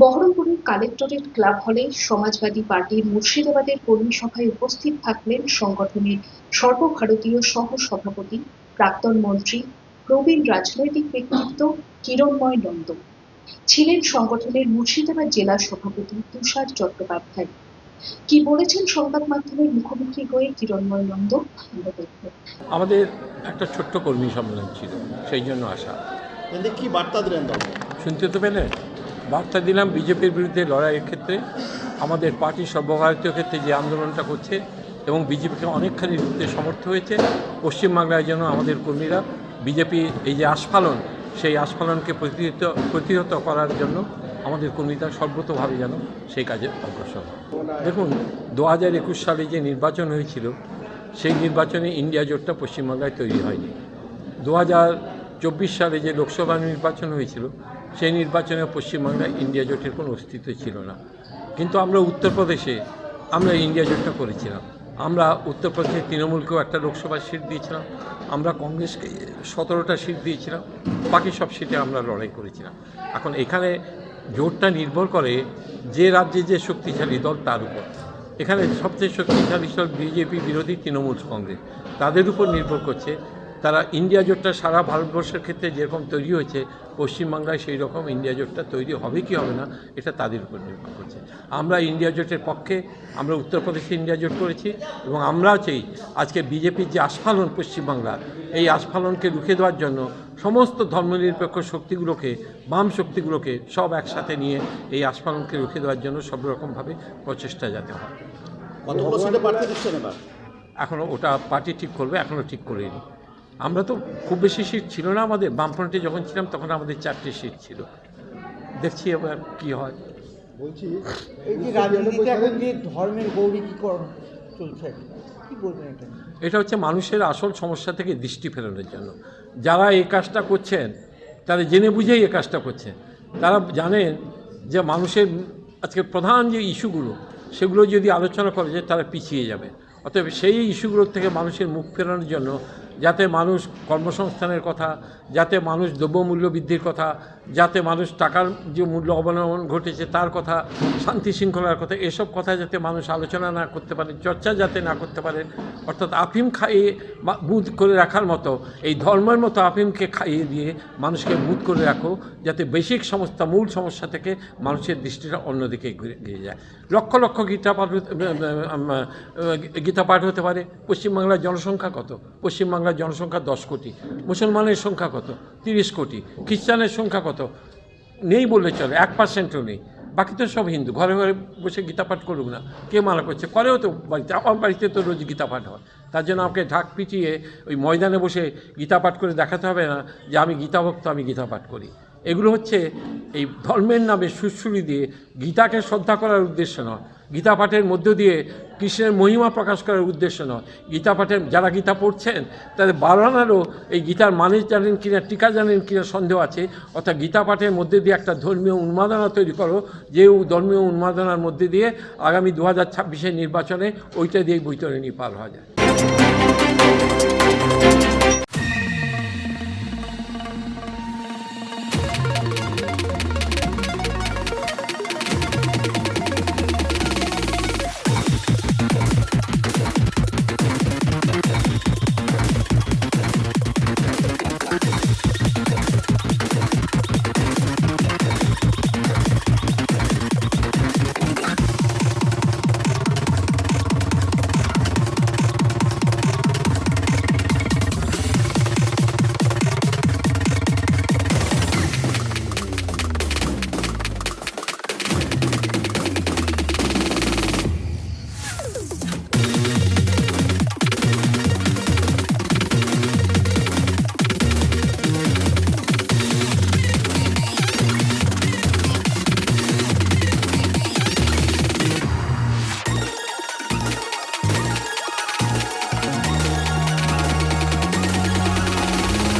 বহরমপুরের collectorate club হলে সমাজবাদী পার্টির মুর্শিদাবাদের কর্মী সভায় উপস্থিত থাকলেন সংগঠনের সর্বভারতীয় সহ সভাপতি প্রাক্তন মন্ত্রী প্রবীণ রাজনৈতিক ব্যক্তিত্ব কিরণময় নন্দ। ছিলেন সংগঠনের মুর্শিদাবাদ জেলা সভাপতি তুষার চট্টোপাধ্যায়। কি বলেছেন সংবাদ মাধ্যমের মুখোমুখি হয়ে কিরণময় নন্দ? আমাদের একটা ছোট্ট কর্মী সম্মেলন ছিল সেই জন্য আসা। কি বার্তা দিলেন শুনতে তো পেলেন? বার্তা দিলাম বিজেপির বিরুদ্ধে লড়াইয়ের ক্ষেত্রে, আমাদের পার্টি সর্বভারতীয় ক্ষেত্রে যে আন্দোলনটা করছে এবং বিজেপিকে অনেকখানি রুখতে সমর্থ হয়েছে, পশ্চিমবাংলায় যেন আমাদের কর্মীরা বিজেপি এই যে আস্ফালন, সেই আস্ফালনকে প্রতিহত প্রতিহত করার জন্য আমাদের কর্মীরা সর্বতভাবে যেন সেই কাজে অগ্রসর। দেখুন, দু হাজার একুশ সালে যে নির্বাচন হয়েছিল, সেই নির্বাচনে ইন্ডিয়া জোটটা পশ্চিমবাংলায় তৈরি হয়নি দু হাজার চব্বিশ সালে যে লোকসভা নির্বাচন হয়েছিল সেই নির্বাচনে পশ্চিমবাংলায় ইন্ডিয়া জোটের কোনো অস্তিত্ব ছিল না। কিন্তু আমরা উত্তরপ্রদেশে আমরা ইন্ডিয়া জোটটা করেছিলাম। আমরা উত্তরপ্রদেশে তৃণমূলকেও একটা লোকসভা সিট দিয়েছিলাম। আমরা কংগ্রেসকে সতেরোটা সিট দিয়েছিলাম। বাকি সব সিটে আমরা লড়াই করেছিলাম। এখন এখানে জোটটা নির্ভর করে যে রাজ্যে যে শক্তিশালী দল তার উপর। এখানে সবচেয়ে শক্তিশালী দল বিজেপি বিরোধী তৃণমূল কংগ্রেস। তাদের উপর নির্ভর করছে তারা ইন্ডিয়া জোটটা সারা ভারতবর্ষের ক্ষেত্রে যেরকম তৈরি হয়েছে পশ্চিমবাংলায় সেই রকম ইন্ডিয়া জোটটা তৈরি হবে কি হবে না এটা তাদের উপর নির্ভর করছে। আমরা ইন্ডিয়া জোটের পক্ষে আমরা উত্তরপ্রদেশে ইন্ডিয়া জোট করেছি এবং আমরাও চাই আজকে বিজেপির যে আস্ফালন পশ্চিমবাংলা এই আস্ফালনকে রুখে দেওয়ার জন্য সমস্ত ধর্মনিরপেক্ষ শক্তিগুলোকে বাম শক্তিগুলোকে সব একসাথে নিয়ে এই আস্ফালনকে রুখে দেওয়ার জন্য সব রকমভাবে প্রচেষ্টা যাতে হয়। কতগুলো সিটে প্রার্থী দিচ্ছেন এবার? এখনও ওটা পার্টি ঠিক করবে এখনও ঠিক করেনি। আমরা তো খুব বেশি সিট ছিল না আমাদের বামফ্রন্টে যখন ছিলাম তখন আমাদের চারটে সিট ছিল। দেখছি এবার কি হয়। বলছি এই যে রাজনীতিতে এখন যে ধর্মের গৌরীকরণ চলছে কি বলবেন এটা? এটা হচ্ছে মানুষের আসল সমস্যা থেকে দৃষ্টি ফেরানোর জন্য। যারা এই কাজটা করছেন তারা জেনে বুঝেই এই কাজটা করছেন। তারা জানেন যে মানুষের আজকে প্রধান যে ইস্যুগুলো সেগুলো যদি আলোচনা করে যে তারা পিছিয়ে যাবে। অতএব সেই ইস্যুগুলোর থেকে মানুষের মুখ ফেরানোর জন্য যাতে মানুষ কর্মসংস্থানের কথা, যাতে মানুষ দ্রব্যমূল্য বৃদ্ধির কথা, যাতে মানুষ টাকার যে মূল্য অবনমন ঘটেছে তার কথা, শান্তি শৃঙ্খলার কথা, এসব কথা যাতে মানুষ আলোচনা না করতে পারে, চর্চা যাতে না করতে পারেন অর্থাৎ আফিম খাইয়ে বুধ করে রাখার মতো, এই ধর্মের মতো আফিমকে খাইয়ে দিয়ে মানুষকে বুধ করে রাখো, যাতে বেসিক সমস্যা, মূল সমস্যা থেকে মানুষের দৃষ্টিটা অন্যদিকে গিয়ে যায়। লক্ষ লক্ষ গীতা পাঠ গীতা পাঠ হতে পারে। পশ্চিমবাংলার জনসংখ্যা কত? পশ্চিমবাংলার জনসংখ্যা দশ কোটি। মুসলমানের সংখ্যা কত? তিরিশ কোটি। খ্রিস্টানের সংখ্যা কত? নেই বললে চলে, এক পার্সেন্টও নেই। বাকি তো সব হিন্দু। ঘরে ঘরে বসে গীতা পাঠ করুক না। কে মানা করছে? করেও তো বাড়িতে, আমার বাড়িতে তো রোজ গীতা পাঠ হয়। তার জন্য আমাকে ঢাক পিটিয়ে ওই ময়দানে বসে গীতা পাঠ করে দেখাতে হবে না যে আমি গীতা ভক্ত, আমি গীতা পাঠ করি। এগুলো হচ্ছে এই ধর্মের নামে সুশ্রুরি দিয়ে গীতাকে শ্রদ্ধা করার উদ্দেশ্য নয়। গীতা পাঠের মধ্য দিয়ে কৃষ্ণের মহিমা প্রকাশ করার উদ্দেশ্য নয়। গীতা পাঠের যারা গীতা পড়ছেন, তাদের বাড়ানোরও এই গীতার মানে জানেন কিনা, টিকা জানেন কিনা সন্দেহ আছে। অর্থাৎ গীতা পাঠের মধ্যে দিয়ে একটা ধর্মীয় উন্মাদনা তৈরি করো, যে ধর্মীয় উন্মাদনার মধ্যে দিয়ে আগামী দু হাজার নির্বাচনে ওইটা দিয়েই বৈতরণী পার হওয়া যায়।